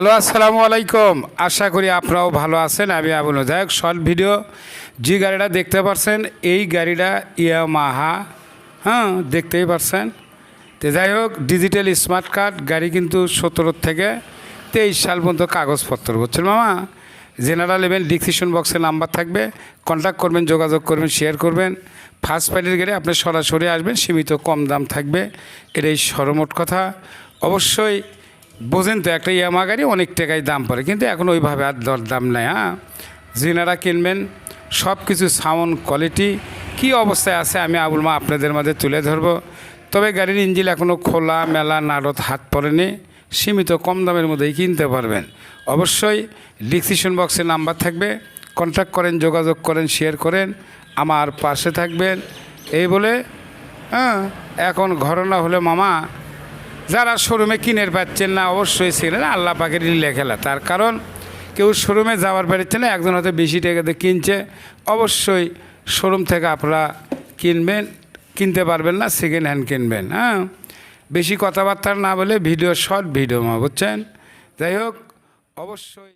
Hello, আসসালামু আলাইকুম। আশা করি আপনারাও ভালো আছেন, আমি আবুল যাই শর্ট ভিডিও, যে গাড়িটা দেখতে পাচ্ছেন এই গাড়িটা ইয়ামাহা। হ্যাঁ দেখতেই পাচ্ছেন তো যাই হোক, ডিজিটাল স্মার্ট কার্ড, গাড়ি কিন্তু সতেরো থেকে তেইশ সাল পর্যন্ত কাগজপত্র। বুঝছেন মামা? জেনারেল নেবেন ডিসক্রিপশন বক্সে নাম্বার থাকবে। কন্ট্যাক্ট করবেন, যোগাযোগ করবেন, শেয়ার করবেন। ফার্স্ট পার্টির গাড়ি আপনি সরাসরি আসবেন, সীমিত কম দাম থাকবে। এটাই সরমোট কথা। অবশ্যই বোঝেন তো, একটা ইয়ামা গাড়ি অনেক টাকায় দাম পড়ে, কিন্তু এখন ওইভাবে আর দর দাম নেই হ্যাঁ? যিনারা কিনবেন সব কিছু সাউন্ড কোয়ালিটি কী অবস্থায় আছে আমি আবুল মা আপনাদের মাঝে তুলে ধরবো। তবে গাড়ির ইঞ্জিন এখনও খোলা, মেলা, নাড়ত, হাত পড়েনি, সীমিত, কম দামের মধ্যেই কিনতে পারবেন। অবশ্যই ডিসক্রিপশন বক্সে নাম্বার থাকবে কন্ট্যাক্ট করেন, যোগাযোগ করেন শেয়ার করেন, আমার পাশে থাকবেন। এই বলে হ্যাঁ এখন ঘটনা হলে মামা যারা শোরুমে কিনের পাচ্ছেন না, অবশ্যই ছিলেন আল্লাহ পাকের লীলা খেলা। তার কারণ, কেউ শোরুমে যাওয়ার পারছে না, একজন হয়তো বেশি টাকাতে কিনছে। অবশ্যই শোরুম থেকে আপনারা কিনবেন, কিনতে পারবেন না সেকেন্ড হ্যান্ড কিনবেন হ্যাঁ? বেশি কথাবার্তা না বলে ভিডিও শর্ট ভিডিও মা বুঝছেন? যাই হোক, অবশ্যই